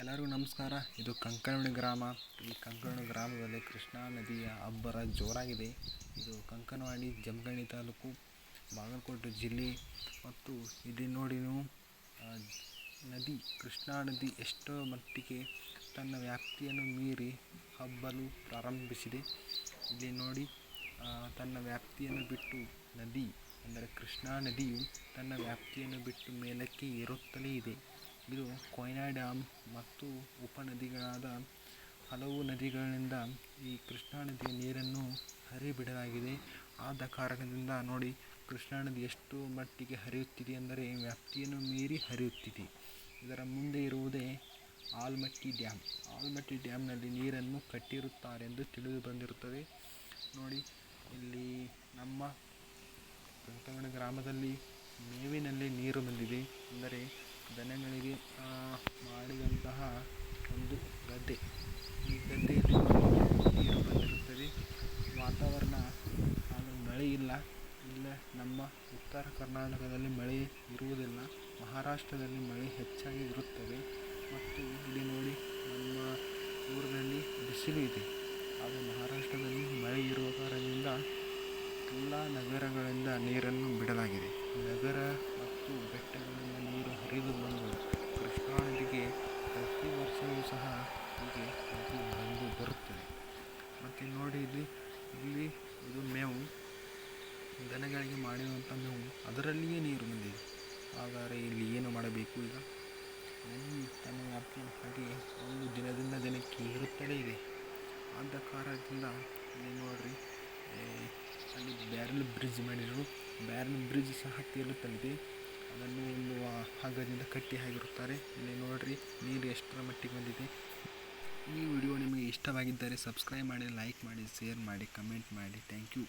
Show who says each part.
Speaker 1: ಎಲ್ಲರಿಗೂ ನಮಸ್ಕಾರ. ಇದು ಕಂಕರ್ಣಿ ಗ್ರಾಮ. ಈ ಕಂಕರ್ಣಿ ಗ್ರಾಮದಲ್ಲಿ ಕೃಷ್ಣಾ ನದಿಯ ಅಬ್ಬರ ಜೋರಾಗಿದೆ. ಇದು ಕಂಕನವಾಡಿ, ಜಮಖಂಡಿ ತಾಲೂಕು, ಬಾಗಲಕೋಟೆ ಜಿಲ್ಲೆ. ಮತ್ತು ಇಲ್ಲಿ ನೋಡಿ ನದಿ, ಕೃಷ್ಣಾ ನದಿ ಎಷ್ಟೋ ಮಟ್ಟಿಗೆ ತನ್ನ ವ್ಯಾಪ್ತಿಯನ್ನು ಮೀರಿ ಹಬ್ಬಲು ಪ್ರಾರಂಭಿಸಿದೆ. ಇಲ್ಲಿ ನೋಡಿ ತನ್ನ ವ್ಯಾಪ್ತಿಯನ್ನು ಬಿಟ್ಟು ನದಿ, ಅಂದರೆ ಕೃಷ್ಣಾ ನದಿಯು ತನ್ನ ವ್ಯಾಪ್ತಿಯನ್ನು ಬಿಟ್ಟು ಮೇಲಕ್ಕೆ ಏರುತ್ತಲೇ ಇದೆ. ಇದು ಕೊಯ್ನಾ ಡ್ಯಾಮ್ ಮತ್ತು ಉಪನದಿಗಳಾದ ಹಲವು ನದಿಗಳಿಂದ ಈ ಕೃಷ್ಣಾ ನದಿಯ ನೀರನ್ನು ಹರಿಬಿಡಲಾಗಿದೆ. ಆದ ಕಾರಣದಿಂದ ನೋಡಿ ಕೃಷ್ಣಾ ನದಿ ಎಷ್ಟು ಮಟ್ಟಿಗೆ ಹರಿಯುತ್ತಿದೆ ಅಂದರೆ ವ್ಯಾಪ್ತಿಯನ್ನು ಮೀರಿ ಹರಿಯುತ್ತಿದೆ. ಇದರ ಮುಂದೆ ಇರುವುದೇ ಆಲ್ಮಟ್ಟಿ ಡ್ಯಾಮ್ ಆಲ್ಮಟ್ಟಿ ಡ್ಯಾಮ್ನಲ್ಲಿ ನೀರನ್ನು ಕಟ್ಟಿರುತ್ತಾರೆಂದು ತಿಳಿದು ಬಂದಿರುತ್ತದೆ ನೋಡಿ, ಇಲ್ಲಿ ನಮ್ಮ ಕಂಕನವಾಡಿ ಗ್ರಾಮದಲ್ಲಿ ಮೇವಿನಲ್ಲಿ ನೀರು ಬಂದಿದೆ. ಅಂದರೆ ದನಗಳಿಗೆ ಮಾಡಿದಂತಹ ಒಂದು ಗದ್ದೆ. ಈ ಗದ್ದೆಯಲ್ಲಿ ನೀರು ಬಂದಿರುತ್ತದೆ. ವಾತಾವರಣ ಹಾಗೂ ಮಳೆ ಇಲ್ಲ. ಇಲ್ಲ, ನಮ್ಮ ಉತ್ತರ ಕರ್ನಾಟಕದಲ್ಲಿ ಮಳೆ ಇರುವುದಿಲ್ಲ. ಮಹಾರಾಷ್ಟ್ರದಲ್ಲಿ ಮಳೆ ಹೆಚ್ಚಾಗಿ ಇರುತ್ತದೆ. ಮತ್ತು ಇಲ್ಲಿ ನೋಡಿ, ನಮ್ಮ ಊರಿನಲ್ಲಿ ಬಿಸಿಲು ಇದೆ. ಆದರೆ ಮಹಾರಾಷ್ಟ್ರದಲ್ಲಿ ಮಳೆ ಇರುವ ಕಾರಣದಿಂದ ಎಲ್ಲ ನಗರಗಳಿಂದ ನೀರನ್ನು ಬಿಡಲಾಗಿದೆ ನಗರ ಮತ್ತು ಬೆಟ್ಟಗಳಿಂದ ನೀರು ಹರಿದು ಬಂದು ಕೃಷ್ಣಾ ನದಿಗೆ ಪ್ರತಿ ವರ್ಷವೂ ಸಹ ಹೀಗೆ ನದಿ ಬಂದು ಬರುತ್ತದೆ. ಮತ್ತು ನೋಡಿ ಇಲ್ಲಿ ಇಲ್ಲಿ ಇದು ಮೇವು. ದನಗಳಿಗೆ ಮಾಡಿರುವಂಥ ಮೇವು. ಅದರಲ್ಲಿಯೇ ನೀರು ಬಂದಿದೆ. ಹಾಗಾದರೆ ಇಲ್ಲಿ ಏನು ಮಾಡಬೇಕು ಈಗ? ನನ್ನ ತನ್ನ ವ್ಯಾಪ್ತಿಯ ಹಾಗೆ ಒಂದು ದಿನದಿಂದ ದಿನಕ್ಕೆ ಇರುತ್ತಲೇ ಇದೆ. ಆದ ಕಾರಣದಿಂದ ಇಲ್ಲಿ ನೋಡ್ರಿ ಅಲ್ಲಿ ಬ್ಯಾರಲ್ ಬ್ರಿಡ್ಜ್ ಮಾಡಿದರು. ಬ್ಯಾರಲ್ ಬ್ರಿಡ್ಜ್ ಸಹ ತೇಲುತ್ತಲಿದೆ. ಅದನ್ನು ಒಂದು ಹಗ್ಗದಿಂದ ಕಟ್ಟಿ ಹಾಕಿರುತ್ತಾರೆ. ಇಲ್ಲಿ ನೋಡ್ರಿ, ನೀರು ಎಷ್ಟರ ಮಟ್ಟಿಗೆ ಬಂದಿದೆ. ಈ ವಿಡಿಯೋ ನಿಮಗೆ ಇಷ್ಟವಾಗಿದ್ದರೆ ಸಬ್ಸ್ಕ್ರೈಬ್ ಮಾಡಿ ಲೈಕ್ ಮಾಡಿ ಶೇರ್ ಮಾಡಿ ಕಮೆಂಟ್ ಮಾಡಿ. Thank you.